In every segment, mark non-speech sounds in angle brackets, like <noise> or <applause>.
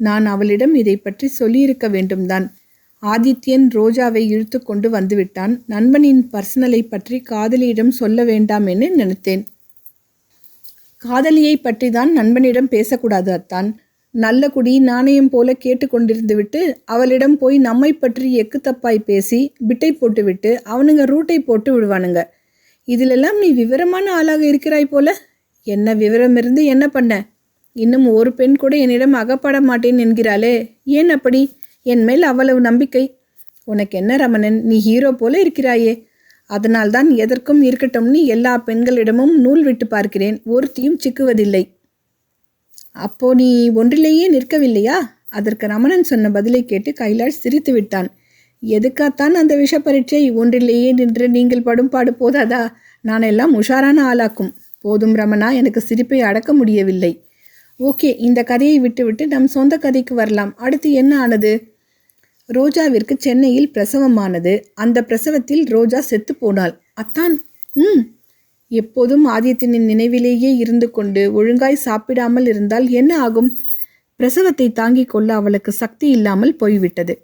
நான் அவளிடம் இதை பற்றி சொல்லியிருக்க வேண்டும்தான். ஆதித்யன் ரோஜாவை இழுத்து கொண்டு வந்துவிட்டான். நண்பனின் பர்சனலை பற்றி காதலியிடம் சொல்ல வேண்டாம் என்று நினைத்தேன். காதலியை பற்றி தான் நண்பனிடம் பேசக்கூடாது அத்தான். நல்ல குடி நாணயம் போல கேட்டுக்கொண்டிருந்து விட்டு அவளிடம் போய் நம்மை பற்றி எக்கு தப்பாய் பேசி பிட்டை போட்டுவிட்டு அவனுங்க ரூட்டை போட்டு விடுவானுங்க. இதிலெல்லாம் நீ விவரமான ஆளாக இருக்கிறாய் போல. என்ன விவரம் இருந்து என்ன பண்ண? இன்னும் ஒரு பெண் கூட என்னிடம் அகப்பட மாட்டேன் என்கிறாளே. ஏன் அப்படி? என் மேல் அவ்வளவு நம்பிக்கை. உனக்கு என்ன ரமணன்? நீ ஹீரோ போல இருக்கிறாயே. அதனால்தான் எதற்கும் இருக்கட்டும்னு எல்லா பெண்களிடமும் நூல் விட்டு பார்க்கிறேன். ஒருத்தியும் சிக்குவதில்லை. அப்போ நீ ஒன்றிலேயே நிற்கவில்லையா? அதற்கு ரமணன் சொன்ன பதிலை கேட்டு கைலாஷ் சிரித்து விட்டான். எதுக்காத்தான் அந்த விஷ பரீட்சை ஒன்றிலேயே நின்று நீங்கள் படும் பாடு போதாதா? நான் எல்லாம் உஷாரான ஆளாக்கும். போதும் ரமணா எனக்கு சிரிப்பை அடக்க முடியவில்லை. ஓகே இந்த கதையை விட்டுவிட்டு நம் சொந்த கதைக்கு வரலாம். அடுத்து என்ன ஆனது? ரோஜாவிற்கு சென்னையில் பிரசவமானது. அந்த பிரசவத்தில் ரோஜா செத்து போனாள். அத்தான் ம். எப்போதும் ஆதித்யனின் நினைவிலேயே இருந்து கொண்டு ஒழுங்காய் சாப்பிடாமல் இருந்தால் என்ன ஆகும்? பிரசவத்தை தாங்கிக் கொள்ள அவளுக்கு சக்தி இல்லாமல் போய்விட்டது.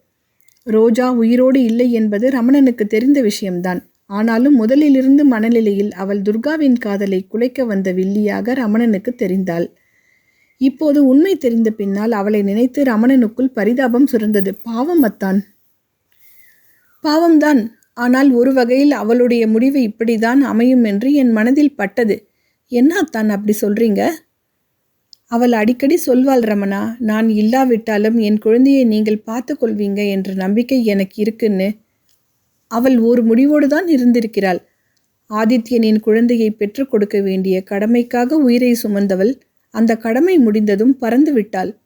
ரோஜா உயிரோடு இல்லை என்பது ரமணனுக்கு தெரிந்த விஷயம்தான். ஆனாலும் முதலிலிருந்து மனநிலையில் அவள் துர்காவின் காதலை குலைக்க வந்த வில்லியாக ரமணனுக்கு தெரிந்தாள். இப்போது உண்மை தெரிந்த பின்னால் அவளை நினைத்து ரமணனுக்குள் பரிதாபம் சுரந்தது. பாவம் அத்தான். பாவம்தான். ஆனால் ஒரு வகையில் அவளுடைய முடிவு இப்படிதான் அமையும் என்று என் மனதில் பட்டது. என்ன அத்தான் அப்படி சொல்றீங்க? அவள் அடிக்கடி சொல்வாள் ரமணா. நான் இல்லாவிட்டாலும் என் குழந்தையை நீங்கள் பார்த்து கொள்வீங்க என்ற நம்பிக்கை எனக்கு இருக்குன்னு. அவள் ஒரு முடிவோடு தான் இருந்திருக்கிறாள். ஆதித்யனின் குழந்தையை பெற்றுக் கொடுக்க வேண்டிய கடமைக்காக உயிரை சுமந்தவள் அந்த கடமை முடிந்ததும் பறந்து விட்டாள்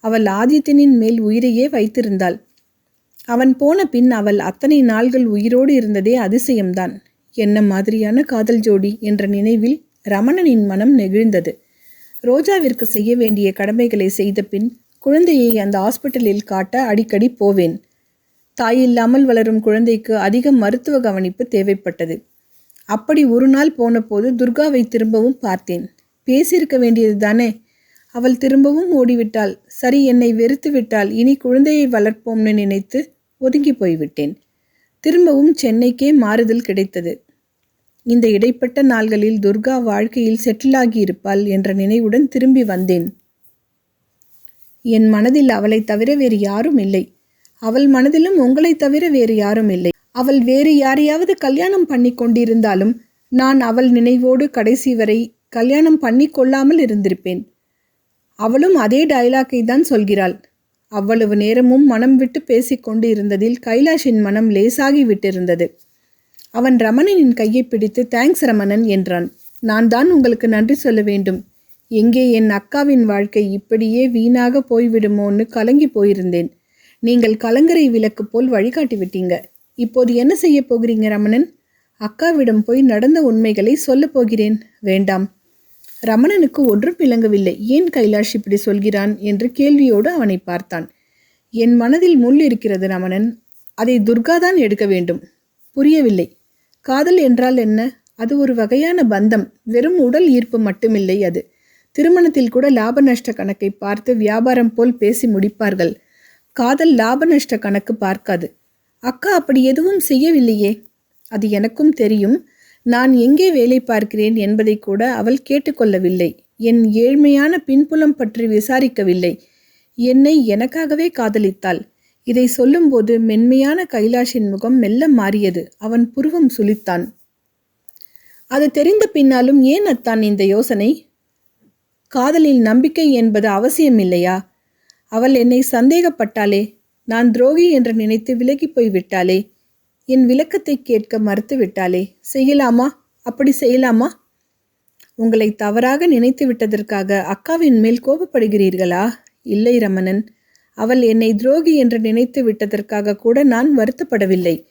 அவள் ஆதித்தனின் மேல் உயிரையே வைத்திருந்தாள். அவன் போன பின் அவள் அத்தனை நாள்கள் உயிரோடு இருந்ததே அதிசயம்தான். என்ன மாதிரியான காதல் ஜோடி என்ற நினைவில் ரமணனின் மனம் நெகிழ்ந்தது. ரோஜாவிற்கு செய்ய வேண்டிய கடமைகளை செய்த பின் குழந்தையை அந்த ஹாஸ்பிட்டலில் காட்ட அடிக்கடி போவேன். தாயில்லாமல் வளரும் குழந்தைக்கு அதிக மருத்துவ கவனிப்பு தேவைப்பட்டது. அப்படி ஒரு நாள் போனபோது துர்காவை திரும்பவும் பார்த்தேன். பேசியிருக்க வேண்டியது தானே? அவள் திரும்பவும் ஓடிவிட்டாள். சரி என்னை வெறுத்து விட்டால் இனி குழந்தையை வளர்ப்போம்னு நினைத்து ஒதுங்கி போய்விட்டேன். திரும்பவும் சென்னைக்கே மாறுதல் கிடைத்தது. இந்த இடைப்பட்ட நாள்களில் துர்கா வாழ்க்கையில் செட்டிலாகி இருப்பாள் என்ற நினைவுடன் திரும்பி வந்தேன். என் மனதில் அவளை தவிர வேறு யாரும் இல்லை. அவள் மனதிலும் உங்களை தவிர வேறு யாரும் இல்லை. அவள் வேறு யாரையாவது கல்யாணம் பண்ணி கொண்டிருந்தாலும் நான் அவள் நினைவோடு கடைசி வரை கல்யாணம் பண்ணி கொள்ளாமல் இருந்திருப்பேன். அவளும் அதே டயலாக்கை தான் சொல்கிறாள். அவ்வளவு நேரமும் மனம் விட்டு பேசிக்கொண்டு இருந்ததில் கைலாஷின் மனம் லேசாகி விட்டிருந்தது. அவன் ரமணனின் கையை பிடித்து தேங்க்ஸ் ரமணன் என்றான். நான் தான் உங்களுக்கு நன்றி சொல்ல வேண்டும். எங்கே என் அக்காவின் வாழ்க்கை இப்படியே வீணாக போய்விடுமோன்னு கலங்கி போயிருந்தேன். நீங்கள் கலங்கரை விளக்கு போல் வழிகாட்டி விட்டீங்க. இப்போது என்ன செய்ய போகிறீங்க ரமணன்? அக்காவிடம் போய் நடந்த உண்மைகளை சொல்லப் போகிறேன். வேண்டாம். ரமணனுக்கு ஒன்றும் விளங்கவில்லை. ஏன் கைலாஷ் இப்படி சொல்கிறான்? என்று கேள்வியோடு அவனை பார்த்தான். என் மனதில் முள் இருக்கிறது ரமணன். அதை துர்காதான் எடுக்க வேண்டும். புரியவில்லை. காதல் என்றால் என்ன? அது ஒரு வகையான பந்தம். வெறும் உடல் ஈர்ப்பு மட்டுமில்லை அது. திருமணத்தில் கூட லாப நஷ்ட கணக்கை பார்த்து வியாபாரம் போல் பேசி முடிப்பார்கள். காதல் லாப நஷ்ட கணக்கு பார்க்காது. அக்கா அப்படி எதுவும் செய்யவில்லையே? அது எனக்கும் தெரியும். நான் எங்கே வேலை பார்க்கிறேன் என்பதை கூட அவள் கேட்டுக்கொள்ளவில்லை. என் ஏழ்மையான பின்புலம் பற்றி விசாரிக்கவில்லை. என்னை எனக்காகவே காதலித்தாள். இதை சொல்லும்போது மென்மையான கைலாஷின் முகம் மெல்ல மாறியது. அவன் புருவம் சுளித்தான். அது தெரிந்த பின்னாலும் ஏன் அத்தான் இந்த யோசனை? காதலில் நம்பிக்கை என்பது அவசியம் இல்லையா அவள் என்னை சந்தேகப்பட்டாளே. நான் துரோகி என்று நினைத்து விலகி போய் விட்டாளே என் விளக்கத்தை கேட்க மறுத்துவிட்டாலே செய்யலாமா? அப்படி செய்யலாமா? உங்களை தவறாக நினைத்து விட்டதற்காக அக்காவின் மேல் கோபப்படுகிறீர்களா? இல்லை ரமணன். அவள் என்னை துரோகி என்று நினைத்து விட்டதற்காக கூட நான் வருத்தப்படவில்லை.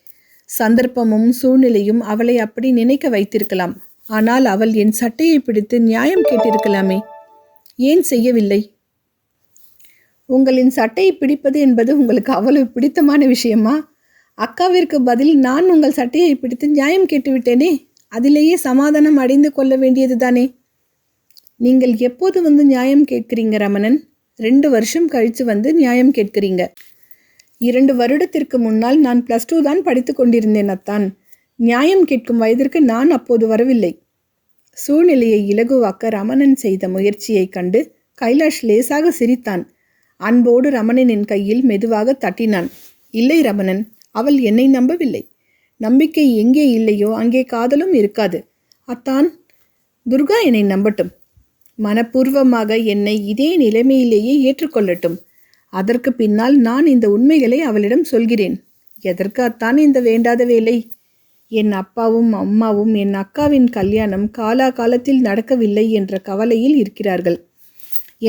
சந்தர்ப்பமும் சூழ்நிலையும் அவளை அப்படி நினைக்க வைத்திருக்கலாம். ஆனால் அவள் என் சட்டையை பிடித்து நியாயம் கேட்டிருக்கலாமே. ஏன் செய்யவில்லை? உங்களின் சட்டையை பிடிப்பது என்பது உங்களுக்கு அவ்வளவு பிடித்தமான விஷயமா? அக்காவிற்கு பதில் நான் உங்கள் சட்டையை பிடித்து நியாயம் கேட்டுவிட்டேனே அதிலேயே சமாதானம் அடைந்து கொள்ள வேண்டியது தானே. நீங்கள் எப்போது வந்து நியாயம் கேட்கிறீங்க ரமணன்? ரெண்டு வருஷம் கழித்து வந்து நியாயம் கேட்குறீங்க. இரண்டு வருடத்திற்கு முன்னால் நான் ப்ளஸ் டூ தான் படித்து கொண்டிருந்தேன் அத்தான். நியாயம் கேட்கும் வயதிற்கு நான் அப்போது வரவில்லை. சூழ்நிலையை இலகுவாக்க ரமணன் செய்த முயற்சியைக் கண்டு கைலாஷ் லேசாக சிரித்தான். அன்போடு ரமணனின் கையில் மெதுவாக தட்டினான். இல்லை ரமணன் அவள் என்னை நம்பவில்லை. நம்பிக்கை எங்கே இல்லையோ அங்கே காதலும் இருக்காது. அத்தான் துர்கா என்னை நம்பட்டும். மனப்பூர்வமாக என்னை இதே நிலைமையிலேயே ஏற்றுக்கொள்ளட்டும். அதற்கு பின்னால் நான் இந்த உண்மைகளை அவளிடம் சொல்கிறேன். எதற்கு அத்தான் இந்த வேண்டாத வேலை? என் அப்பாவும் அம்மாவும் என் அக்காவின் கல்யாணம் காலா காலத்தில் நடக்கவில்லை என்ற கவலையில் இருக்கிறார்கள்.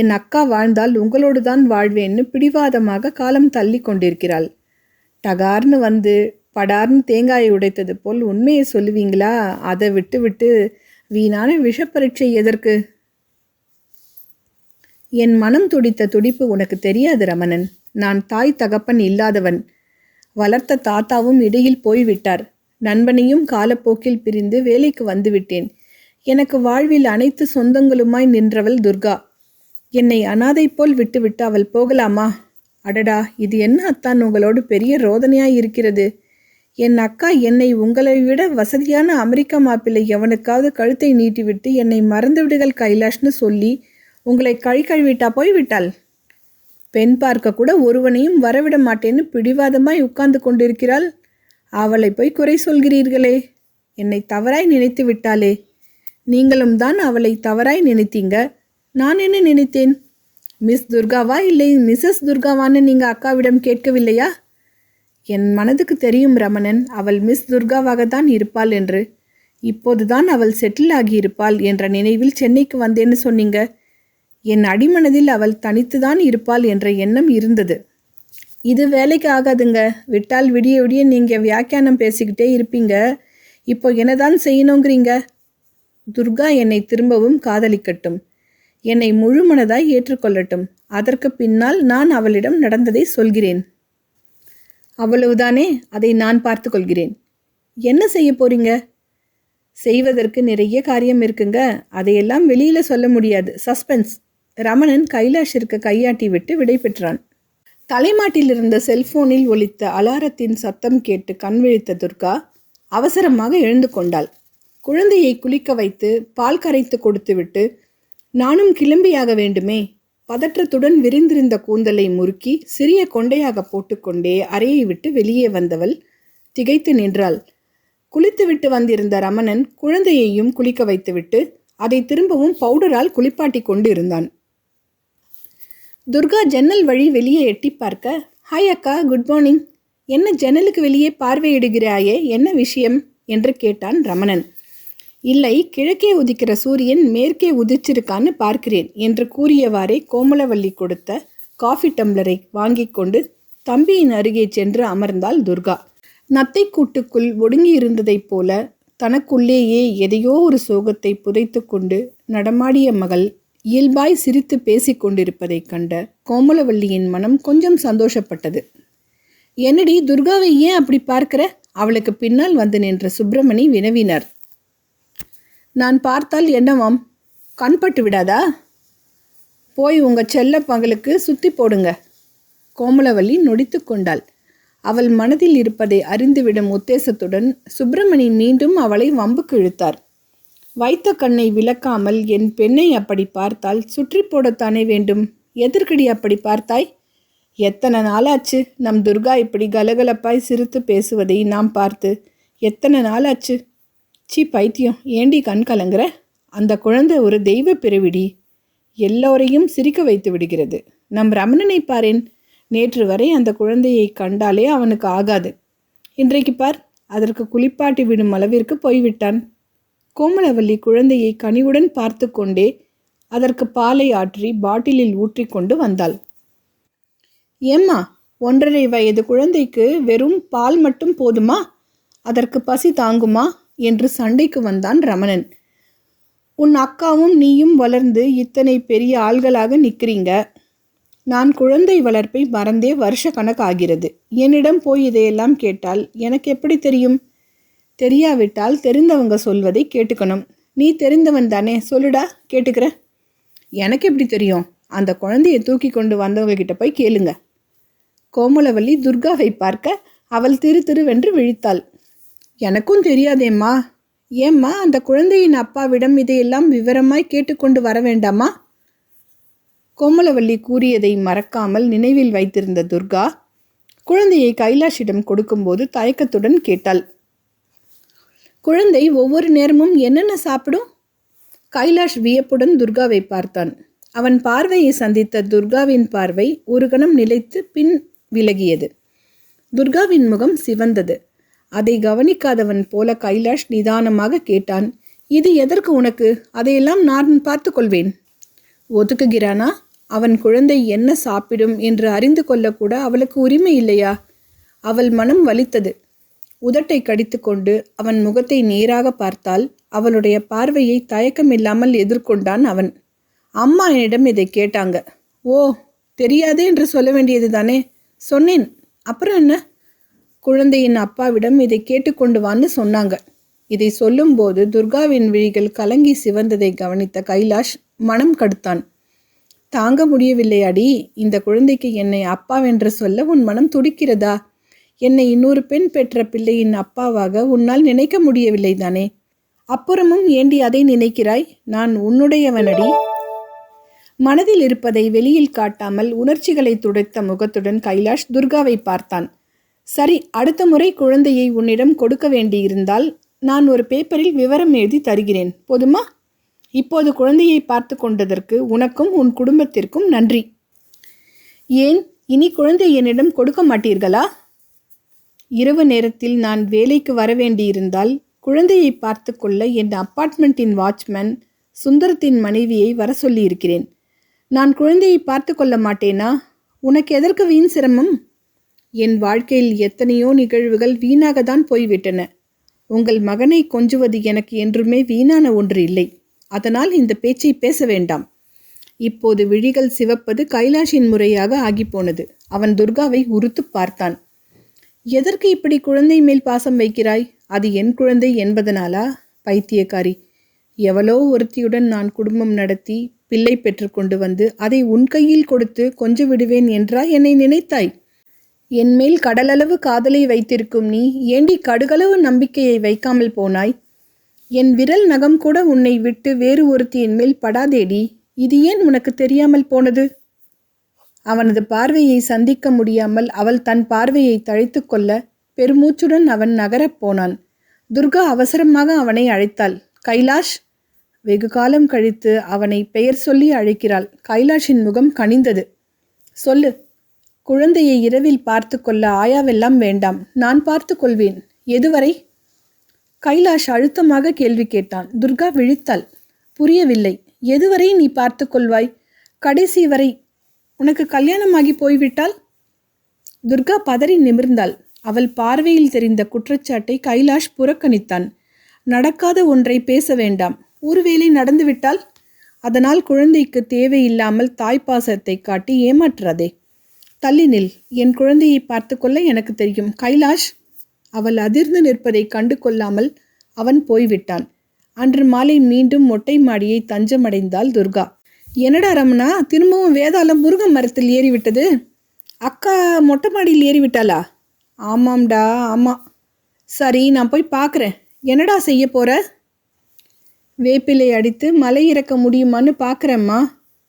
என் அக்கா வாழ்ந்தால் உங்களோடு தான் வாழ்வேன்னு பிடிவாதமாக காலம் தள்ளி கொண்டிருக்கிறாள். டகார்னு வந்து படார்னு தேங்காயை உடைத்தது போல் உண்மையை சொல்லுவீங்களா? அதை விட்டு விட்டு வீணான விஷப்பரீட்சை எதற்கு? என் மனம் துடித்த துடிப்பு உனக்கு தெரியாது ரமணன். நான் தாய் தகப்பன் இல்லாதவன். வளர்த்த தாத்தாவும் இடையில் போய்விட்டார். நண்பனையும் காலப்போக்கில் பிரிந்து வேலைக்கு வந்துவிட்டேன். எனக்கு வாழ்வில் அனைத்து சொந்தங்களுமாய் நின்றவள் துர்கா. என்னை அனாதை போல் விட்டுவிட்டு அவள் போகலாமா? அடடா இது என்ன அத்தான் உங்களோடு பெரிய ரோதனையாய் இருக்கிறது? என் அக்கா என்னை உங்களை விட வசதியான அமெரிக்க மாப்பிள்ளை எவனுக்காவது கழுத்தை நீட்டிவிட்டு என்னை மறந்துவிடுகள் கைலாஷ்னு சொல்லி உங்களை கழி கழுவிட்டா போய்விட்டாள்? பெண் பார்க்க கூட ஒருவனையும் வரவிட மாட்டேன்னு பிடிவாதமாய் உட்கார்ந்து கொண்டிருக்கிறாள். அவளை போய் குறை சொல்கிறீர்களே. என்னை தவறாய் நினைத்து விட்டாளே. நீங்களும் தான் அவளை தவறாய் நினைத்தீங்க. நான் என்ன நினைத்தேன்? மிஸ் துர்காவா இல்லை மிஸ்ஸஸ் துர்காவான்னு நீங்கள் அக்காவிடம் கேட்கவில்லையா? என் மனதுக்கு தெரியும் ரமணன் அவள் மிஸ் துர்காவாகத்தான் இருப்பாள் என்று. இப்போதுதான் அவள் செட்டில் ஆகியிருப்பாள் என்ற நினைவில் சென்னைக்கு வந்தேன்னு சொன்னீங்க. என் அடிமனதில் அவள் தனித்துதான் இருப்பாள் என்ற எண்ணம் இருந்தது. இது வேலைக்கு ஆகாதுங்க. விட்டால் விடிய விடிய நீங்கள் வியாக்கியானம் பேசிக்கிட்டே இருப்பீங்க. இப்போ என்னதான் செய்யணுங்கிறீங்க? துர்கா என்னை திரும்பவும் காதலிக்கட்டும். என்னை முழுமனதாய் ஏற்றுக்கொள்ளட்டும். அதற்கு பின்னால் நான் அவளிடம் நடந்ததை சொல்கிறேன். அவ்வளவுதானே? அதை நான் பார்த்துக்கொள்கிறேன். என்ன செய்ய போறீங்க? செய்வதற்கு நிறைய காரியம் இருக்குங்க. அதையெல்லாம் வெளியில சொல்ல முடியாது. சஸ்பென்ஸ். ரமணன் கைலாஷிற்கு கையாட்டி விட்டு விடை பெற்றான். தலைமாட்டில் இருந்த செல்போனில் ஒலித்த அலாரத்தின் சத்தம் கேட்டு கண் விழித்த துர்கா அவசரமாக எழுந்து கொண்டாள். குழந்தையை குளிக்க வைத்து பால் கரைத்து கொடுத்துவிட்டு நானும் கிளம்பியாக வேண்டுமே. பதற்றத்துடன் விரிந்திருந்த கூந்தலை முறுக்கி சிறிய கொண்டையாக போட்டுக்கொண்டே அறையை விட்டு வெளியே வந்தவள் திகைத்து நின்றாள். குளித்துவிட்டு வந்திருந்த ரமணன் குழந்தையையும் குளிக்க வைத்துவிட்டு அதை திரும்பவும் பவுடரால் குளிப்பாட்டி கொண்டு இருந்தான் துர்கா ஜன்னல் வழி வெளியே எட்டி பார்க்க ஹாய் அக்கா குட் மார்னிங். என்ன ஜன்னலுக்கு வெளியே பார்வையிடுகிறாயே? என்ன விஷயம்? என்று கேட்டான் ரமணன். இல்லை கிழக்கே உதிக்கிற சூரியன் மேற்கே உதிச்சிருக்கான்னு பார்க்கிறேன் என்று கூறியவாறே கோமலவல்லி கொடுத்த காஃபி டம்ளரை வாங்கி கொண்டு தம்பியின் அருகே சென்று அமர்ந்தாள் துர்கா. நத்தை கூட்டுக்குள் ஒடுங்கி இருந்ததைப் போல தனக்குள்ளேயே எதையோ ஒரு சோகத்தை புதைத்து கொண்டு நடமாடிய மகள் இயல்பாய் சிரித்து பேசிக் கொண்டிருப்பதைக் கண்ட கோமலவல்லியின் மனம் கொஞ்சம் சந்தோஷப்பட்டது. என்னடி துர்காவை ஏன் அப்படி பார்க்கிற? அவளுக்கு பின்னால் வந்து நின்ற சுப்பிரமணி வினவினார். நான் பார்த்தால் என்னவாம்? கண்பட்டு விடாதா? போய் உங்கள் செல்ல பகலுக்கு சுற்றி போடுங்க. கோமலவல்லி நொடித்து கொண்டாள். அவள் மனதில் இருப்பதை அறிந்துவிடும் உத்தேசத்துடன் சுப்பிரமணி மீண்டும் அவளை வம்புக்கு இழுத்தார் வைத்த கண்ணை விளக்காமல் என் பெண்ணை அப்படி பார்த்தால் சுற்றி போடத்தானே வேண்டும்? எதற்கடி அப்படி பார்த்தாய்? எத்தனை நாளாச்சு நம் துர்கா இப்படி கலகலப்பாய் சிரித்து பேசுவதை நாம் பார்த்து? எத்தனை நாளாச்சு? சி பைத்தியம் ஏண்டி கண் கலங்குற? அந்த குழந்தை ஒரு தெய்வ பிறவிடி. எல்லோரையும் சிரிக்க வைத்து விடுகிறது. நம் ரமணனை பாரேன். நேற்று வரை அந்த குழந்தையை கண்டாலே அவனுக்கு ஆகாது. இன்றைக்கு பார் அதற்கு குளிப்பாட்டி விடும் அளவிற்கு போய்விட்டான். கோமலவல்லி குழந்தையை கனிவுடன் பார்த்து கொண்டே அதற்கு பாலை ஆற்றி பாட்டிலில் ஊற்றி கொண்டு வந்தாள். ஏம்மா ஒன்றரை வயது குழந்தைக்கு வெறும் பால் மட்டும் போதுமா? அதற்கு பசி தாங்குமா? என்று சண்டைக்கு வந்தான் ரமணன். உன் அக்காவும் நீயும் வளர்ந்து இத்தனை பெரிய ஆள்களாக நிற்கிறீங்க. நான் குழந்தை வளர்ப்பை மறந்தே வருஷ கணக்காகிறது என்னிடம் போய் இதையெல்லாம் கேட்டால் எனக்கு எப்படி தெரியும்? தெரியாவிட்டால் தெரிந்தவங்க சொல்வதை கேட்டுக்கணும். நீ தெரிந்தவன் தானே சொல்லுடா கேட்டுக்கிற. எனக்கு எப்படி தெரியும்? அந்த குழந்தையை தூக்கி கொண்டு வந்தவங்க கிட்ட போய் கேளுங்க. கோமலவல்லி துர்காவை பார்க்க அவள் திரு திருவென்று விழித்தாள். எனக்கும் தெரியாதேம்மா. ஏம்மா அந்த குழந்தையின் அப்பாவிடம் இதையெல்லாம் விவரமாய் கேட்டுக்கொண்டு வர வேண்டாமா? கோமலவல்லி கூறியதை மறக்காமல் நினைவில் வைத்திருந்த துர்கா குழந்தையை கைலாஷிடம் கொடுக்கும்போது தயக்கத்துடன் கேட்டாள். குழந்தை ஒவ்வொரு நேரமும் என்னென்ன சாப்பிடும்? கைலாஷ் வியப்புடன் துர்காவை பார்த்தான். அவன் பார்வையை சந்தித்த துர்காவின் பார்வை ஒரு கணம் நிலைத்து பின் விலகியது. துர்காவின் முகம் சிவந்தது. அதை கவனிக்காதவன் போல கைலாஷ் நிதானமாக கேட்டான் இது எதற்கு உனக்கு? அதையெல்லாம் நான் பார்த்து கொள்வேன் ஒதுக்குகிறானா? அவன் குழந்தை என்ன சாப்பிடும்? என்று அறிந்து கொள்ளக்கூட அவளுக்கு உரிமை இல்லையா? அவள் மனம் வலித்தது. உதட்டை கடித்துக்கொண்டு அவன் முகத்தை நேராக பார்த்தால் அவளுடைய பார்வையை தயக்கமில்லாமல் எதிர்கொண்டான் அவன். அம்மா என்னிடம் இதை கேட்டாங்க. ஓ தெரியாதே என்று சொல்ல வேண்டியது தானே சொன்னேன். அப்புறம் என்ன? குழந்தையின் அப்பாவிடம் இதை கேட்டுக்கொண்டு வான்னு சொன்னாங்க. இதை சொல்லும்போது துர்காவின் விழிகள் கலங்கி சிவந்ததை கவனித்த கைலாஷ் மனம் கடுத்தான். தாங்க முடியவில்லை அடி இந்த குழந்தைக்கு என்னை அப்பாவென்று சொல்ல உன் மனம் துடிக்கிறதா? என்னை இன்னொரு பெண் பெற்ற பிள்ளையின் அப்பாவாக உன்னால் நினைக்க முடியவில்லை தானே? அப்புறமும் ஏண்டி அதை நினைக்கிறாய்? நான் உன்னுடையவனடி மனதில் இருப்பதை வெளியில் காட்டாமல் உணர்ச்சிகளை துடைத்த முகத்துடன் கைலாஷ் துர்காவை பார்த்தான். சரி அடுத்த முறை குழந்தையை உன்னிடம் கொடுக்க வேண்டியிருந்தால் நான் ஒரு பேப்பரில் விவரம் எழுதி தருகிறேன். போதுமா? இப்போது குழந்தையை பார்த்து கொண்டதற்கு உனக்கும் உன் குடும்பத்திற்கும் நன்றி. ஏன்? இனி குழந்தை என்னிடம் கொடுக்க மாட்டீர்களா? இரவு நேரத்தில் நான் வேலைக்கு வர வேண்டியிருந்தால் குழந்தையை பார்த்து கொள்ள என் அப்பார்ட்மெண்ட்டின் வாட்ச்மேன் சுந்தரத்தின் மனைவியை வர சொல்லியிருக்கிறேன். நான் குழந்தையை பார்த்து கொள்ள மாட்டேனா? உனக்கு எதற்கு வீண் சிரமம்? என் வாழ்க்கையில் எத்தனையோ நிகழ்வுகள் வீணாகத்தான் போய்விட்டன. உங்கள் மகனை கொஞ்சுவது எனக்கு என்றுமே வீணான ஒன்று இல்லை. அதனால் இந்த பேச்சை பேச வேண்டாம். இப்போது விழிகள் சிவப்பது கைலாஷின் முறையாக ஆகிப்போனது. அவன் துர்காவை உறுத்து பார்த்தான். எதற்கு இப்படி குழந்தை மேல் பாசம் வைக்கிறாய்? அது என் குழந்தை என்பதனாலா? பைத்தியக்காரி. எவளோ ஒருத்தியுடன் நான் குடும்பம் நடத்தி பிள்ளை பெற்றுக்கொண்டு வந்து அதை உன் கையில் கொடுத்து கொஞ்ச விடுவேன் என்றா என்னை நினைத்தாய்? என்மேல் கடலளவு காதலை வைத்திருக்கும் நீ ஏண்டி கடுகளவு நம்பிக்கையை வைக்காமல் போனாய்? என் விரல் நகம் கூட உன்னை விட்டு வேறு ஒருத்தியின் மேல் படாதேடி. இது ஏன் உனக்கு தெரியாமல் போனது? அவனது பார்வையை சந்திக்க முடியாமல் அவள் தன் பார்வையை தழைத்து கொள்ள பெருமூச்சுடன் அவன் நகரப் போனான். துர்கா அவசரமாக அவனை அழைத்தாள். கைலாஷ்? வெகு காலம் கழித்து அவனை பெயர் சொல்லி அழைக்கிறாள். கைலாஷின் முகம் கனிந்தது. சொல்லு. குழந்தையை இரவில் பார்த்து கொள்ள ஆயாவெல்லாம் வேண்டாம். நான் பார்த்து கொள்வேன். எதுவரை? கைலாஷ் அழுத்தமாக கேள்வி கேட்டான். துர்கா விழித்தாள். புரியவில்லை. எதுவரை நீ பார்த்து கொள்வாய்? கடைசி வரை. உனக்கு கல்யாணமாகி போய்விட்டால்? துர்கா பதறி நிமிர்ந்தாள். அவள் பார்வையில் தெரிந்த குற்றச்சாட்டை கைலாஷ் புறக்கணித்தான். நடக்காத ஒன்றை பேச வேண்டாம். ஒருவேளை நடந்துவிட்டால்? அதனால் குழந்தைக்கு தேவையில்லாமல் தாய்ப்பாசத்தை காட்டி ஏமாற்றாதே. தள்ளி நில். என் குழந்தையை பார்த்துக்கொள்ள எனக்கு தெரியும். கைலாஷ்! அவள் அதிர்ந்து நிற்பதை கண்டு கொள்ளாமல் அவன் போய்விட்டான். அன்று மாலை மீண்டும் மொட்டை மாடியை தஞ்சமடைந்தாள் துர்கா. என்னடா ரமணா திரும்பவும் வேதாளம் முருகன் மரத்தில் ஏறிவிட்டது? அக்கா மொட்டை மாடியில் ஏறிவிட்டாளா? ஆமாம்டா ஆமாம் சரி நான் போய் பார்க்குறேன். என்னடா செய்ய போகிற வேப்பிலை அடித்து மலை இறக்க முடியுமான்னு பார்க்குறேம்மா.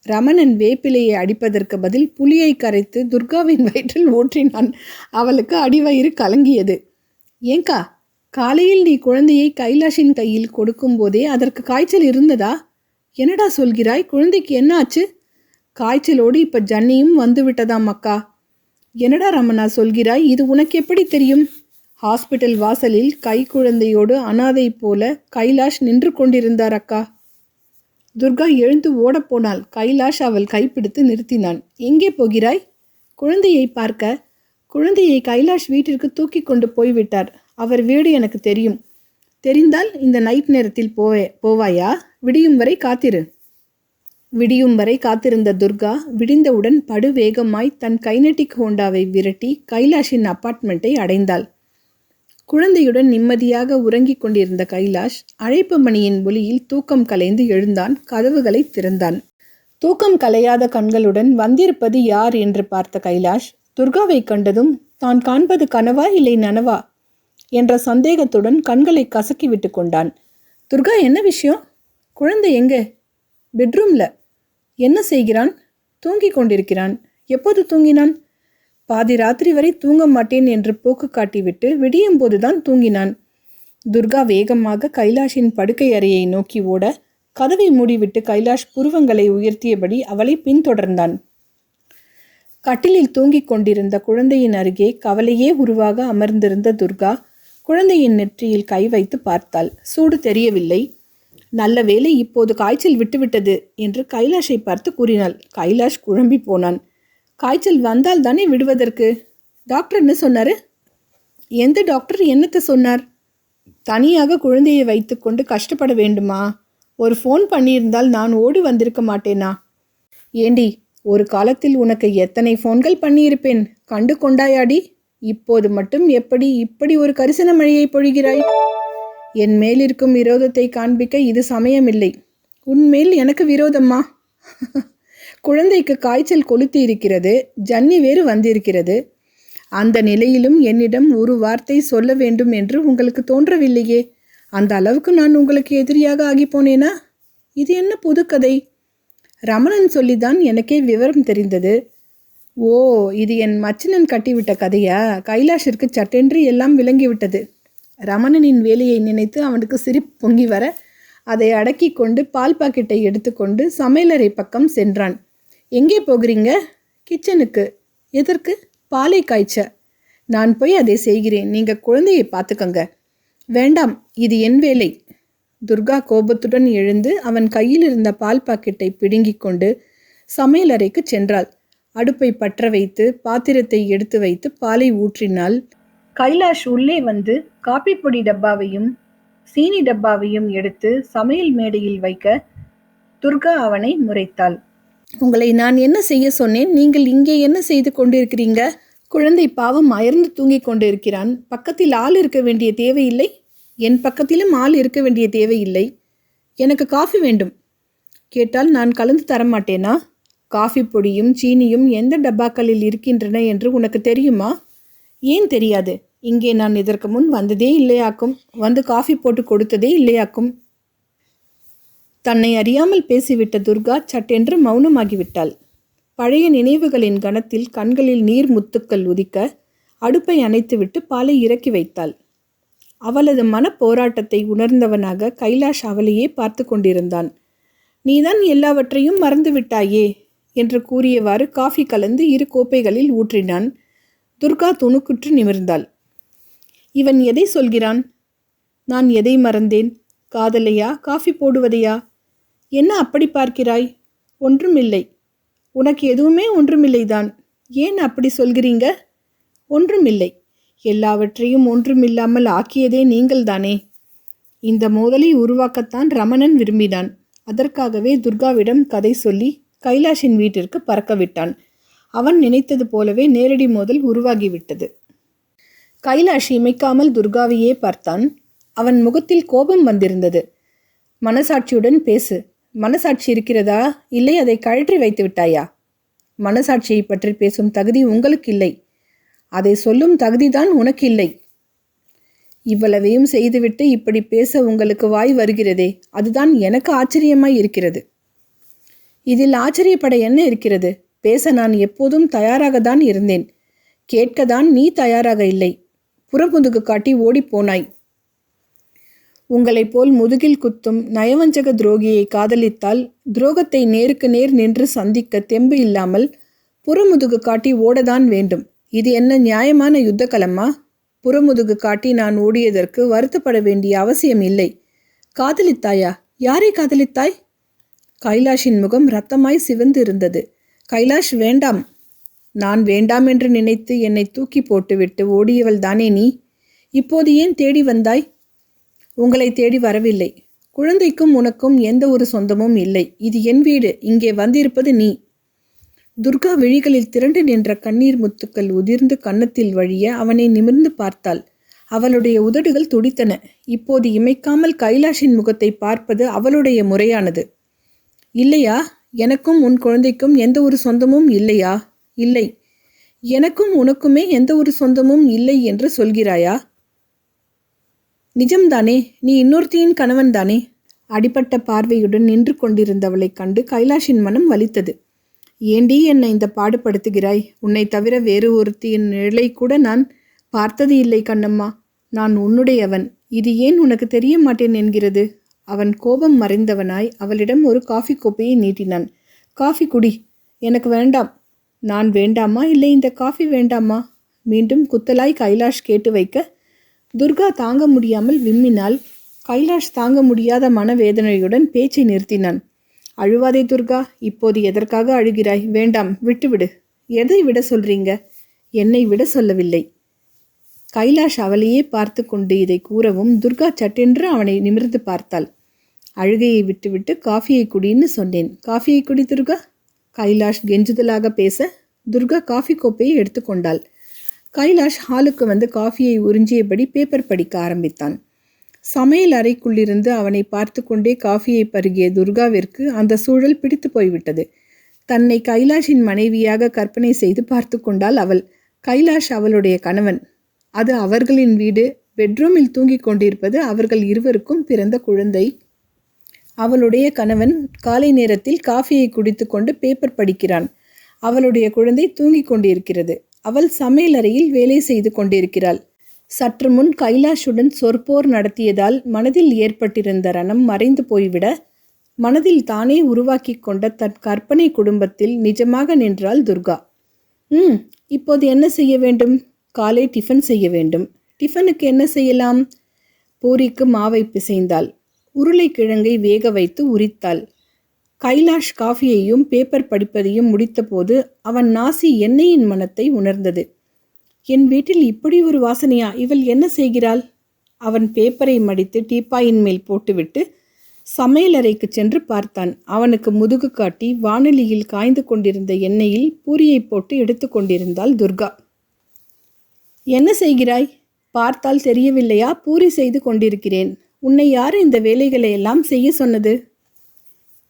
ரமணன் வேப்பிலையை அடிப்பதற்கு பதில் புலியை கரைத்து துர்காவின் வயிற்றில் ஊற்றினான் அவளுக்கு அடிவயிறு கலங்கியது. ஏங்கா காலையில் நீ குழந்தையை கைலாஷின் கையில் கொடுக்கும்போதே அதற்கு காய்ச்சல் இருந்ததா? என்னடா சொல்கிறாய்? குழந்தைக்கு என்ன ஆச்சு? காய்ச்சலோடு இப்போ ஜன்னியும் வந்து விட்டதாம் அக்கா. என்னடா ரமணா சொல்கிறாய்? இது உனக்கு எப்படி தெரியும்? ஹாஸ்பிட்டல் வாசலில் கை குழந்தையோடு அனாதை போல கைலாஷ் நின்று கொண்டிருந்தார் அக்கா. துர்கா எழுந்து ஓடப்போனால் கைலாஷ் அவள் கைப்பிடித்து நிறுத்தினான். எங்கே போகிறாய்? குழந்தையை பார்க்க. குழந்தையை கைலாஷ் வீட்டிற்கு தூக்கி கொண்டு போய்விட்டார். அவர் வீடு எனக்கு தெரியும். தெரிந்தால் இந்த நைட் நேரத்தில் போவே போவாயா? விடியும் வரை காத்திரு. விடியும் வரை காத்திருந்த துர்கா விடிந்தவுடன் படுவேகமாய் தன் கைனட்டிக் ஹோண்டாவை விரட்டி கைலாஷின் அப்பார்ட்மெண்ட்டை அடைந்தாள். குழந்தையுடன் நிம்மதியாக உறங்கிக் கொண்டிருந்த கைலாஷ் அழைப்பு மணியின் ஒளியில் தூக்கம் கலைந்து எழுந்தான் கதவுகளை திறந்தான். தூக்கம் கலையாத கண்களுடன் வந்திருப்பது யார் என்று பார்த்த கைலாஷ் துர்காவை கண்டதும் தான் காண்பது கனவா இல்லை நனவா? என்ற சந்தேகத்துடன் கண்களை கசக்கி விட்டு கொண்டான். துர்கா என்ன விஷயம்? குழந்தை எங்கே? பெட்ரூம்ல. என்ன செய்கிறான்? தூங்கிக் கொண்டிருக்கிறான். எப்போது தூங்கினான்? பாதி ராத்திரி வரை தூங்க மாட்டேன் என்று போக்கு காட்டிவிட்டு விடியும் போதுதான் தூங்கினான். துர்கா வேகமாக கைலாஷின் படுக்கை அறையை நோக்கி ஓட கதவை மூடிவிட்டு கைலாஷ் புருவங்களை உயர்த்தியபடி அவளை பின்தொடர்ந்தான். கட்டிலில் தூங்கிக் கொண்டிருந்த குழந்தையின் அருகே கவலையே உருவாக அமர்ந்திருந்த துர்கா குழந்தையின் நெற்றியில் கை வைத்து பார்த்தாள். சூடு தெரியவில்லை. நல்ல வேளை இப்போது காய்ச்சல் விட்டுவிட்டது என்று கைலாஷை பார்த்து கூறினாள். கைலாஷ் குழம்பி போனான். காய்ச்சல் வந்தால் தானே விடுவதற்கு? டாக்டர் என்ன சொன்னார்? எந்த டாக்டர் என்னத்தை சொன்னார்? தனியாக குழந்தையை வைத்துக்கொண்டு கஷ்டப்பட வேண்டுமா? ஒரு ஃபோன் பண்ணியிருந்தால் நான் ஓடி வந்திருக்க மாட்டேனா? ஏண்டி ஒரு காலத்தில் உனக்கு எத்தனை ஃபோன்கள் பண்ணியிருப்பேன்? கண்டு கொண்டாயாடி? இப்போது மட்டும் எப்படி இப்படி ஒரு கரிசன மழையை பொழிகிறாய்? என் மேலிருக்கும் விரோதத்தை காண்பிக்க இது சமயமில்லை. உன்மேல் எனக்கு விரோதம்மா? <laughs> குழந்தைக்கு காய்ச்சல் கொளுத்தி இருக்கிறது ஜன்னி வேறு வந்திருக்கிறது. அந்த நிலையிலும் என்னிடம் ஒரு வார்த்தை சொல்ல வேண்டும் என்று உங்களுக்கு தோன்றவில்லையே. அந்த அளவுக்கு நான் உங்களுக்கு எதிரியாக ஆகி போனேனா இது என்ன புதுக்கதை ரமணன் சொல்லிதான் எனக்கே விவரம் தெரிந்தது. ஓ இது என் மச்சினன் கட்டிவிட்ட கதையா? கைலாஷிற்கு சட்டென்று எல்லாம் விளங்கிவிட்டது. ரமணனின் வேலையை நினைத்து அவனுக்கு சிரிப்பு பொங்கி வர அதை அடக்கி கொண்டு பால் பாக்கெட்டை எடுத்துக்கொண்டு சமையலறை பக்கம் சென்றான். எங்கே போகிறீங்க? கிச்சனுக்கு. எதற்கு? பாலை காய்ச்ச. நான் போய் அதை செய்கிறேன். நீங்கள் குழந்தையை பார்த்துக்கங்க. வேண்டாம் இது என் வேலை. துர்கா கோபத்துடன் எழுந்து அவன் கையில் இருந்த பால் பாக்கெட்டை பிடுங்கிக் கொண்டு சமையலறைக்கு சென்றாள். அடுப்பை பற்ற வைத்து பாத்திரத்தை எடுத்து வைத்து பாலை ஊற்றினாள். கைலாஷ் உள்ளே வந்து காப்பி பொடி டப்பாவையும் சீனி டப்பாவையும் எடுத்து சமையல் மேடையில் வைக்க துர்கா அவனை முறைத்தாள். உங்களை நான் என்ன செய்ய சொன்னேன்? நீங்கள் இங்கே என்ன செய்து கொண்டிருக்கிறீங்க? குழந்தை பாவம் அயர்ந்து தூங்கிக் கொண்டிருக்கிறான். பக்கத்தில் ஆள் இருக்க வேண்டிய தேவையில்லை. என் பக்கத்திலும் ஆள் இருக்க வேண்டிய தேவையில்லை. எனக்கு காஃபி வேண்டும். கேட்டால் நான் கலந்து தரமாட்டேனா? காஃபி பொடியும் சீனியும் எந்த டப்பாக்களில் இருக்கின்றன என்று உனக்கு தெரியுமா? ஏன் தெரியாது. இங்கே நான் இதற்கு முன் வந்ததே இல்லையாக்கும். வந்து காஃபி போட்டு கொடுத்ததே இல்லையாக்கும். தன்னை அறியாமல் பேசிவிட்ட துர்கா சட்டென்று மௌனமாகிவிட்டாள். பழைய நினைவுகளின் கணத்தில் கண்களில் நீர் முத்துக்கள் உதிக்க அடுப்பை அணைத்துவிட்டு பாலை இறக்கி வைத்தாள். அவளது மனப்போராட்டத்தை உணர்ந்தவனாக கைலாஷ் அவளையே பார்த்து கொண்டிருந்தான். நீதான் எல்லாவற்றையும் மறந்துவிட்டாயே என்று கூறியவாறு காஃபி கலந்து இரு கோப்பைகளில் ஊற்றினான். துர்கா துணுக்குற்று நிமிர்ந்தாள். இவன் எதை சொல்கிறான்? நான் எதை மறந்தேன்? காதலையா? காஃபி போடுவதையா? என்ன அப்படி பார்க்கிறாய்? ஒன்றுமில்லை. உனக்கு எதுவுமே ஒன்றுமில்லைதான். ஏன் அப்படி சொல்கிறீங்க? ஒன்றுமில்லை. எல்லாவற்றையும் ஒன்றுமில்லாமல் ஆக்கியதே நீங்கள்தானே. இந்த மோதலை உருவாக்கத்தான் ரமணன் விரும்பினான். அதற்காகவே துர்காவிடம் கதை சொல்லி கைலாஷின் வீட்டிற்கு பறக்க விட்டான் அவன் நினைத்தது போலவே நேரடி மோதல் உருவாகிவிட்டது. கைலாஷ் இமைக்காமல் துர்காவையே பார்த்தான். அவன் முகத்தில் கோபம் வந்திருந்தது. மனசாட்சியுடன் பேசு. மனசாட்சி இருக்கிறதா? இல்லை அதை கழற்றி வைத்து விட்டாயா? மனசாட்சியை பற்றி பேசும் தகுதி உங்களுக்கு இல்லை. அதை சொல்லும் தகுதிதான் உனக்கு இல்லை. இவ்வளவையும் செய்துவிட்டு இப்படி பேச உங்களுக்கு வாய் வருகிறதே அதுதான் எனக்கு ஆச்சரியமாய் இருக்கிறது. இதில் ஆச்சரியப்பட என்ன இருக்கிறது? பேச நான் எப்போதும் தயாராக தான் இருந்தேன். கேட்கத்தான் நீ தயாராக இல்லை. புறமுதுகு காட்டி ஓடிப்போனாய் உங்களைப் போல் முதுகில் குத்தும் நயவஞ்சக துரோகியை காதலித்தால் துரோகத்தை நேருக்கு நேர் நின்று சந்திக்க தெம்பு இல்லாமல் புறமுதுகு காட்டி ஓடதான் வேண்டும். இது என்ன நியாயமான யுத்த புறமுதுகு காட்டி நான் ஓடியதற்கு வருத்தப்பட வேண்டிய அவசியம் இல்லை. காதலித்தாயா? யாரை காதலித்தாய்? கைலாஷின் முகம் ரத்தமாய் சிவந்து இருந்தது கைலாஷ் வேண்டாம். நான் வேண்டாம் என்று நினைத்து என்னை தூக்கி போட்டுவிட்டு ஓடியவள் தானே நீ? இப்போது ஏன் தேடி வந்தாய்? உங்களை தேடி வரவில்லை. குழந்தைக்கும் உனக்கும் எந்த ஒரு சொந்தமும் இல்லை. இது என் வீடு. இங்கே வந்திருப்பது நீ. துர்கா விழிகளில் திரண்டு நின்ற கண்ணீர் முத்துக்கள் உதிர்ந்து கன்னத்தில் வழிய அவனை நிமிர்ந்து பார்த்தாள். அவளுடைய உதடுகள் துடித்தன. இப்போது இமைக்காமல் கைலாஷின் முகத்தை பார்ப்பது அவளுடைய முறையானது. இல்லையா? எனக்கும் உன் குழந்தைக்கும் எந்த ஒரு சொந்தமும் இல்லையா? இல்லை. எனக்கும் உனக்குமே எந்த ஒரு சொந்தமும் இல்லை என்று சொல்கிறாயா? நிஜம்தானே நீ இன்னொருத்தியின் கணவன் தானே அடிபட்ட பார்வையுடன் நின்று கொண்டிருந்தவளைக் கண்டு கைலாஷின் மனம் வலித்தது. ஏண்டி என்னை இந்த பாடுபடுத்துகிறாய்? உன்னை தவிர வேறு ஒருத்தியின் நிழலை கூட நான் பார்த்தது இல்லை கண்ணம்மா. நான் உன்னுடையவன். இது ஏன் உனக்கு தெரிய மாட்டேன் என்கிறது? அவன் கோபம் மறைந்தவனாய் அவளிடம் ஒரு காஃபி கோப்பையை நீட்டினான். காஃபி குடி. எனக்கு வேண்டாம். நான் வேண்டாமா? இல்லை இந்த காஃபி வேண்டாமா? மீண்டும் குத்தலாய் கைலாஷ் கேட்டு வைக்க துர்கா தாங்க முடியாமல் விம்மினால் கைலாஷ் தாங்க முடியாத மனவேதனையுடன் பேச்சை நிறுத்தினான். அழுவாதே துர்கா இப்போது எதற்காக அழுகிறாய்? வேண்டாம் விட்டுவிடு. எதை விட சொல்றீங்க? என்னை விட சொல்லவில்லை. கைலாஷ் அவளையே பார்த்து கொண்டு இதை கூறவும் துர்கா சட்டென்று அவனை நிமிர்ந்து பார்த்தாள். அழுகையை விட்டுவிட்டு காஃபியை குடின்னு சொன்னேன். காஃபியை குடி துர்கா. கைலாஷ் கெஞ்சுதலாக பேச துர்கா காஃபி கோப்பையை எடுத்துக்கொண்டாள் கைலாஷ் ஹாலுக்கு வந்து காஃபியை உறிஞ்சியபடி பேப்பர் படிக்க ஆரம்பித்தான். சமையல் அறைக்குள்ளிருந்து அவனை பார்த்து கொண்டே காஃபியை பருகிய துர்காவிற்கு அந்த சூழல் பிடித்து போய்விட்டது. தன்னை கைலாஷின் மனைவியாக கற்பனை செய்து பார்த்து கொண்டாள் அவள். கைலாஷ் அவளுடைய கணவன். அது அவர்களின் வீடு. பெட்ரூமில் தூங்கிக் கொண்டிருப்பது அவர்கள் இருவருக்கும் பிறந்த குழந்தை. அவளுடைய கணவன் காலை நேரத்தில் காஃபியை குடித்துக்கொண்டு பேப்பர் படிக்கிறான். அவளுடைய குழந்தை தூங்கிக் கொண்டிருக்கிறது. அவள் சமையலறையில் வேலை செய்து கொண்டிருக்கிறாள். சற்று முன் கைலாஷுடன் சொற்போர் நடத்தியதால் மனதில் ஏற்பட்டிருந்த ரணம் மறைந்து போய்விட மனதில் தானே உருவாக்கி கொண்ட தன் கற்பனை குடும்பத்தில் நிஜமாக நின்றாள் துர்கா. ம் இப்போது என்ன செய்ய வேண்டும்? காலை டிஃபன் செய்ய வேண்டும். டிஃபனுக்கு என்ன செய்யலாம்? பூரிக்கு மாவை பிசைந்தாள். உருளைக்கிழங்கை வேக வைத்து உரித்தாள். கைலாஷ் காஃபியையும் பேப்பர் படிப்பதையும் முடித்தபோது அவன் நாசி எண்ணெயின் மனத்தை உணர்ந்தது. என் வீட்டில் இப்படி ஒரு வாசனையா? இவள் என்ன செய்கிறாள்? அவன் பேப்பரை மடித்து டீப்பாயின் மேல் போட்டுவிட்டு சமையலறைக்கு சென்று பார்த்தான். அவனுக்கு முதுகு காட்டி வானொலியில் காய்ந்து கொண்டிருந்த எண்ணெயில் பூரியை போட்டு எடுத்து கொண்டிருந்தாள் துர்கா. என்ன செய்கிறாய்? பார்த்தால் தெரியவில்லையா? பூரி செய்து கொண்டிருக்கிறேன். உன்னை யார் இந்த வேலைகளை எல்லாம் செய்ய சொன்னது?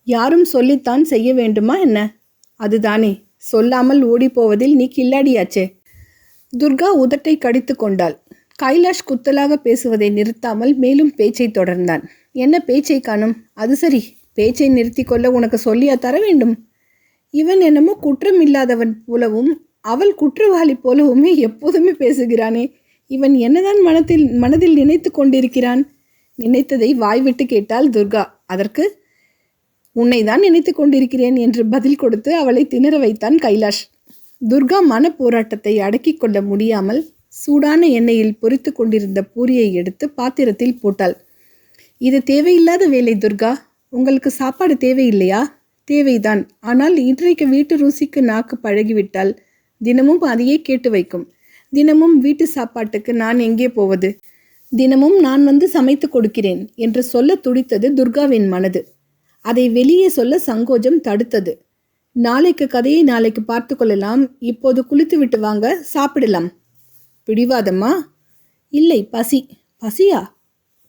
யாரும் சொல்லித்தான் செய்ய வேண்டுமா என்ன? அதுதானே. சொல்லாமல் ஓடிப்போவதில் நீ கில்லாடியாச்சே. துர்கா உதட்டை கடித்து கொண்டாள். கைலாஷ் குத்தலாக பேசுவதை நிறுத்தாமல் மேலும் பேச்சை தொடர்ந்தான். என்ன பேச்சை காணும்? அது சரி. பேச்சை நிறுத்தி கொள்ள உனக்கு சொல்லியா தர வேண்டும்? இவன் என்னமோ குற்றம் இல்லாதவன் போலவும் அவள் குற்றவாளி போலவுமே எப்போதுமே பேசுகிறானே. இவன் என்னதான் மனத்தில் மனதில் நினைத்து கொண்டிருக்கிறான்? நினைத்ததை வாய்விட்டு கேட்டால் துர்கா. அதற்கு உன்னை தான் நினைத்து கொண்டிருக்கிறேன் என்று பதில் கொடுத்து அவளை திணற வைத்தான் கைலாஷ். துர்கா மன போராட்டத்தை அடக்கிக் கொள்ள முடியாமல் சூடான எண்ணெயில் பொறித்து கொண்டிருந்த பூரியை எடுத்து பாத்திரத்தில் போட்டாள். இது தேவையில்லாத வேலை துர்கா. உங்களுக்கு சாப்பாடு தேவையில்லையா? தேவைதான். ஆனால் இன்றைக்கு வீட்டு ருசிக்கு நாக்கு பழகிவிட்டால் தினமும் அதையே கேட்டு வைக்கும். தினமும் வீட்டு சாப்பாட்டுக்கு நான் எங்கே போவது? தினமும் நான் வந்து சமைத்து கொடுக்கிறேன் என்று சொல்ல துடித்தது துர்காவின் மனது. அதை வெளியே சொல்ல சங்கோஜம் தடுத்தது. நாளைக்கு கதையை நாளைக்கு பார்த்து கொள்ளலாம். இப்போது குளித்து விட்டு வாங்க சாப்பிடலாம். பிடிவாதமா இல்லை பசி. பசியா?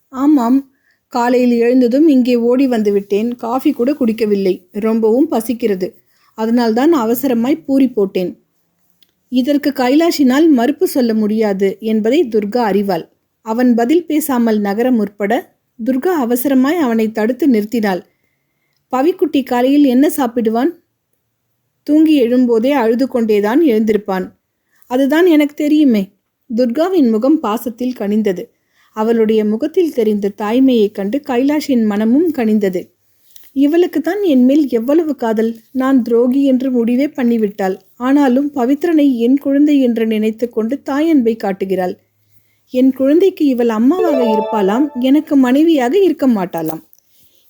ஆமாம். காலையில் எழுந்ததும் இங்கே ஓடி வந்து விட்டேன். காஃபி கூட குடிக்கவில்லை. ரொம்பவும் பசிக்கிறது. அதனால்தான் அவசரமாய் பூரி போட்டேன். இதற்கு கைலாஷினால் மறுப்பு சொல்ல முடியாது என்பதை துர்கா அறிவாள். அவன் பதில் பேசாமல் நகர முற்பட துர்கா அவசரமாய் அவனை தடுத்து நிறுத்தினாள். பவிக்குட்டி காலையில் என்ன சாப்பிடுவான்? தூங்கி எழும்போதே அழுது கொண்டேதான் எழுந்திருப்பான். அதுதான் எனக்கு தெரியுமே. துர்காவின் முகம் பாசத்தில் கனிந்தது. அவளுடைய முகத்தில் தெரிந்த தாய்மையைக் கண்டு கைலாஷின் மனமும் கனிந்தது. இவளுக்கு தான் என்மேல் எவ்வளவு காதல். நான் துரோகி என்று முடிவே பண்ணிவிட்டாள். ஆனாலும் பவித்ரனை என் குழந்தை என்று நினைத்து கொண்டு தாயன்பை காட்டுகிறாள். என் குழந்தைக்கு இவள் அம்மாவாக இருப்பாளாம். எனக்கு மனைவியாக இருக்க மாட்டாளாம்.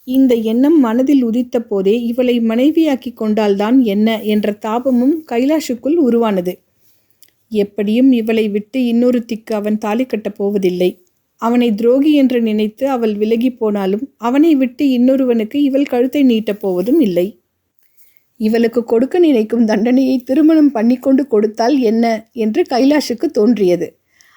இந்த எண்ணம் மனதில் உதித்த போதே இவளை மனைவியாக்கி கொண்டால்தான் என்ன என்ற தாபமும் கைலாஷுக்குள் உருவானது. எப்படியும் இவளை விட்டு இன்னொருத்திக்கு அவன் தாலி கட்டப் போவதில்லை. அவனை துரோகி என்று நினைத்து அவள் விலகி போனாலும் அவனை விட்டு இன்னொருவனுக்கு இவள் கழுத்தை நீட்டப் போவதும் இல்லை. இவளுக்கு கொடுக்க நினைக்கும் தண்டனையை திருமணம் பண்ணிக்கொண்டு கொடுத்தால் என்ன என்று கைலாஷுக்கு தோன்றியது.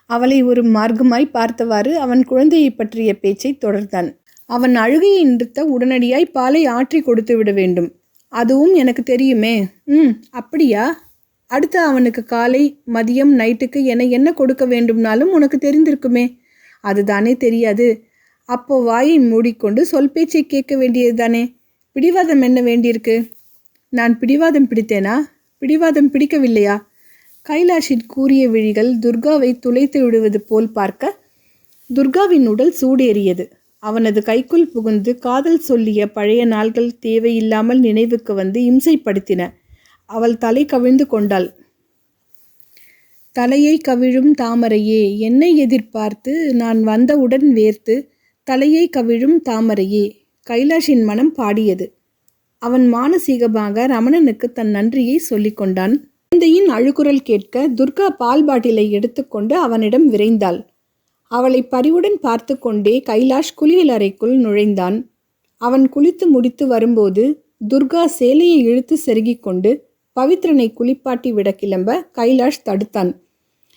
அவளை ஒரு மார்க்கமாய் பார்த்தவாறு அவன் குழந்தையை பற்றிய பேச்சை தொடர்ந்தான். அவன் அழுகையை நிறுத்த உடனடியாய் பாலை ஆற்றி கொடுத்து விட வேண்டும். அதுவும் எனக்கு தெரியுமே. ம் அப்படியா? அடுத்து அவனுக்கு காலை மதியம் நைட்டுக்கு என என்ன கொடுக்க வேண்டும்னாலும் உனக்கு தெரிந்திருக்குமே. அதுதானே தெரியாது. அப்போ வாயை மூடிக்கொண்டு சொல் பேச்சை கேட்க வேண்டியது தானே பிடிவாதம் என்ன வேண்டியிருக்கு? நான் பிடிவாதம் பிடித்தேனா? பிடிவாதம் பிடிக்கவில்லையா? கைலாஷின் கூறிய விழிகள் துர்காவை துளைத்து விடுவது போல் பார்க்க துர்காவின் உடல் சூடேறியது. அவனது கைக்குள் புகுந்து காதல் சொல்லிய பழைய நாள்கள் தேவையில்லாமல் நினைவுக்கு வந்து இம்சைப்படுத்தின. அவள் தலை கவிழ்ந்து கொண்டாள். தலையை கவிழும் தாமரையே என்னை எதிர்பார்த்து நான் வந்தவுடன் வேர்த்து தலையை கவிழும் தாமரையே கைலாஷின் மனம் பாடியது. அவன் மானசீகமாக ரமணனுக்கு தன் நன்றியை சொல்லிக்கொண்டான் குழந்தையின் அழுகுரல் கேட்க துர்கா பால் பாட்டிலை எடுத்துக்கொண்டு அவனிடம் விரைந்தாள். அவளை பரிவுடன் பார்த்து கொண்டே கைலாஷ் குளியலறைக்குள் நுழைந்தான். அவன் குளித்து முடித்து வரும்போது துர்கா சேலையை இழுத்து செருகிக் கொண்டு பவித்ரனை குளிப்பாட்டி விட கிளம்ப கைலாஷ் தடுத்தான்.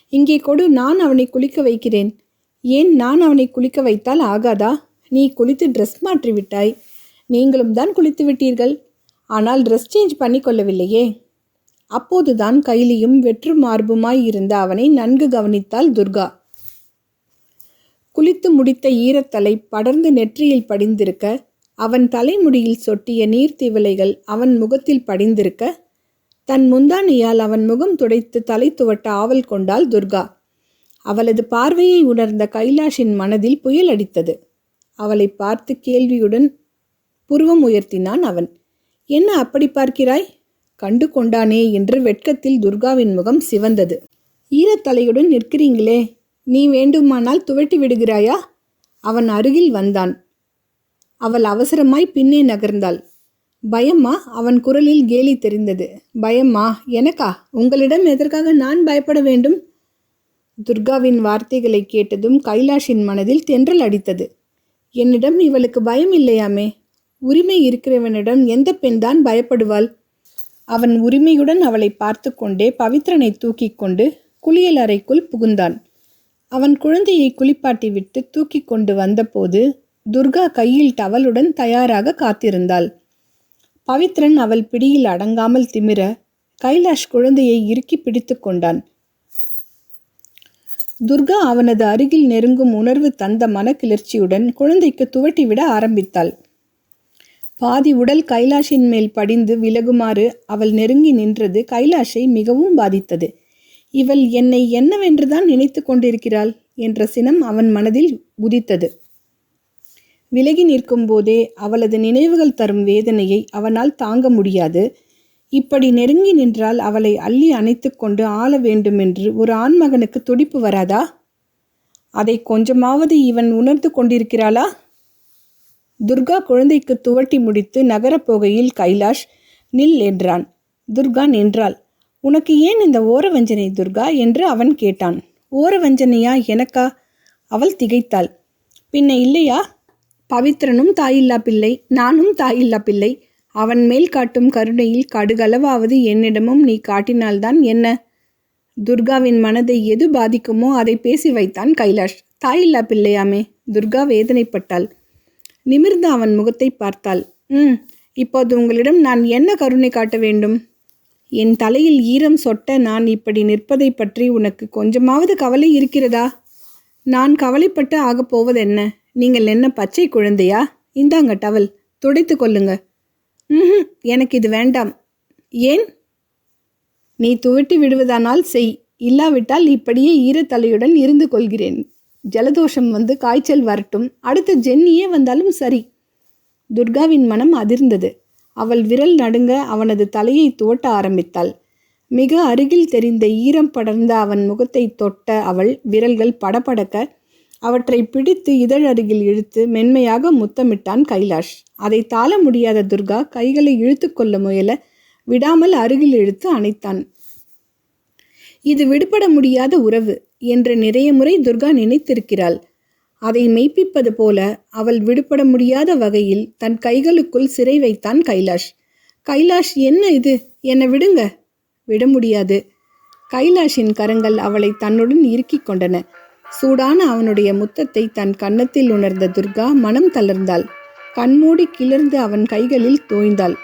இங்கே கொடு நான் அவனை குளிக்க வைக்கிறேன். ஏன் நான் அவனை குளிக்க வைத்தால் ஆகாதா? நீ குளித்து ட்ரெஸ் மாற்றி விட்டாய். நீங்களும் தான் குளித்து விட்டீர்கள். ஆனால் ட்ரெஸ் சேஞ்ச் பண்ணி கொள்ளவில்லையே. அப்போதுதான் கைலியும் வெற்று மார்புமாய் இருந்த அவனை நன்கு கவனித்தாள் துர்கா. குளித்து முடித்த ஈரத்தலை படர்ந்து நெற்றியில் படிந்திருக்க அவன் தலைமுடியில் சொட்டிய நீர்த்திவலைகள் அவன் முகத்தில் படிந்திருக்க தன் முந்தானியால் அவன் முகம் துடைத்து தலை துவட்ட ஆவல் கொண்டாள் துர்கா. அவளது பார்வையை உணர்ந்த கைலாஷின் மனதில் புயல் அடித்தது. அவளை பார்த்து கேள்வியுடன் புருவம் உயர்த்தினான் அவன். என்ன அப்படி பார்க்கிறாய்? கண்டு கொண்டானே என்று வெட்கத்தில் துர்காவின் முகம் சிவந்தது. ஈரத்தலையுடன் நிற்கிறீங்களே நீ வேண்டுமானால் துவட்டி விடுகிறாயா? அவன் அருகில் வந்தான். அவள் அவசரமாய் பின்னே நகர்ந்தாள். பயம்மா அவன் குரலில் கேலி தெரிந்தது. பயம்மா எனக்கா? உங்களிடம் எதற்காக நான் பயப்பட வேண்டும்? துர்காவின் வார்த்தைகளை கேட்டதும் கைலாஷின் மனதில் தென்றல் அடித்தது. என்னிடம் இவளுக்கு பயம் இல்லையாமே? உரிமை இருக்கிறவனிடம் எந்த பெண்தான் பயப்படுவாள்? அவன் உரிமையுடன் அவளை பார்த்து கொண்டே பவித்ரனை தூக்கி கொண்டு குளியல் அறைக்குள் புகுந்தான். அவன் குழந்தையை குளிப்பாட்டி விட்டு தூக்கி கொண்டு வந்தபோது துர்கா கையில் டவலுடன் தயாராக காத்திருந்தாள். பவித்ரன் அவள் பிடியில் அடங்காமல் திமிர கைலாஷ் குழந்தையை இறுக்கி பிடித்து கொண்டான். துர்கா அவனது அருகில் நெருங்கும் உணர்வு தந்த மனக்கிளர்ச்சியுடன் குழந்தைக்கு துவட்டிவிட ஆரம்பித்தாள். பாதி உடல் கைலாஷின் மேல் படிந்து விலகுமாறு அவள் நெருங்கி நின்றது கைலாஷை மிகவும் பாதித்தது. இவள் என்னை என்னவென்றுதான் நினைத்து கொண்டிருக்கிறாள் என்ற சினம் அவன் மனதில் உதித்தது. விலகி நிற்கும் போதே அவளது நினைவுகள் தரும் வேதனையை அவனால் தாங்க முடியாது. இப்படி நெருங்கி நின்றால் அவளை அள்ளி அணைத்து கொண்டு ஆள வேண்டுமென்று ஒரு ஆண்மகனுக்கு துடிப்பு வராதா? அதை கொஞ்சமாவது இவன் உணர்ந்து கொண்டிருக்கிறாளா? துர்கா குழந்தைக்கு துவட்டி முடித்து நகரப் போகையில் கைலாஷ் நில் என்றான். துர்கா நின்றாள். உனக்கு ஏன் இந்த ஓரவஞ்சனை துர்கா? என்று அவன் கேட்டான். ஓரவஞ்சனையா? எனக்கா? அவள் திகைத்தாள். பின்ன இல்லையா? பவித்ரனும் தாயில்லா பிள்ளை நானும் தாயில்லா பிள்ளை. அவன் மேல் காட்டும் கருணையில் கடுகளவாவது என்னிடமும் நீ காட்டினால்தான் என்ன? துர்காவின் மனதை எது பாதிக்குமோ அதை பேசி வைத்தான் கைலாஷ். தாயில்லா பிள்ளையாமே துர்கா வேதனைப்பட்டாள். நிமிர்ந்து அவன் முகத்தை பார்த்தாள். ம் இப்போது உங்களிடம் நான் என்ன கருணை காட்ட வேண்டும்? என் தலையில் ஈரம் சொட்ட நான் இப்படி நிற்பதை பற்றி உனக்கு கொஞ்சமாவது கவலை இருக்கிறதா? நான் கவலைப்பட்டு ஆகப் போவதென்ன? நீங்கள் என்ன பச்சை குழந்தையா? இந்தாங்க டவல் துடைத்து கொள்ளுங்க. ம் எனக்கு இது வேண்டாம். ஏன்? நீ துவட்டி விடுவதானால் செய். இல்லாவிட்டால் இப்படியே ஈரத்தலையுடன் இருந்து கொள்கிறேன். ஜலதோஷம் வந்து காய்ச்சல் வரட்டும். அடுத்த ஜென்னியே வந்தாலும் சரி. துர்காவின் மனம் அதிர்ந்தது. அவள் விரல் நடுங்க அவனது தலையை துவட்ட ஆரம்பித்தாள். மிக அருகில் தெரிந்த ஈரம் படர்ந்த அவன் முகத்தை தொட்ட அவள் விரல்கள் படபடக்க அவற்றை பிடித்து இதழ் அருகில் இழுத்து மென்மையாக முத்தமிட்டான் கைலாஷ். அதை தாள முடியாத துர்கா கைகளை இழுத்து கொள்ள முயல விடாமல் அருகில் இழுத்து அணைத்தான். இது விடுபட முடியாத உறவு என்று நிறைய முறை துர்கா நினைத்திருக்கிறாள். அதை மெய்ப்பிப்பது போல அவள் விடுபட முடியாத வகையில் தன் கைகளுக்குள் சிறை வைத்தான் கைலாஷ். கைலாஷ் என்ன இது? என்னை விடுங்க. விட முடியாது. கைலாஷின் கரங்கள் அவளை தன்னுடன் இறுக்கிக் கொண்டன. சூடான அவனுடைய முத்தத்தை தன் கன்னத்தில் உணர்ந்த துர்கா மனம் தளர்ந்தாள். கண்மூடி கிளர்ந்து அவன் கைகளில் தோய்ந்தாள்.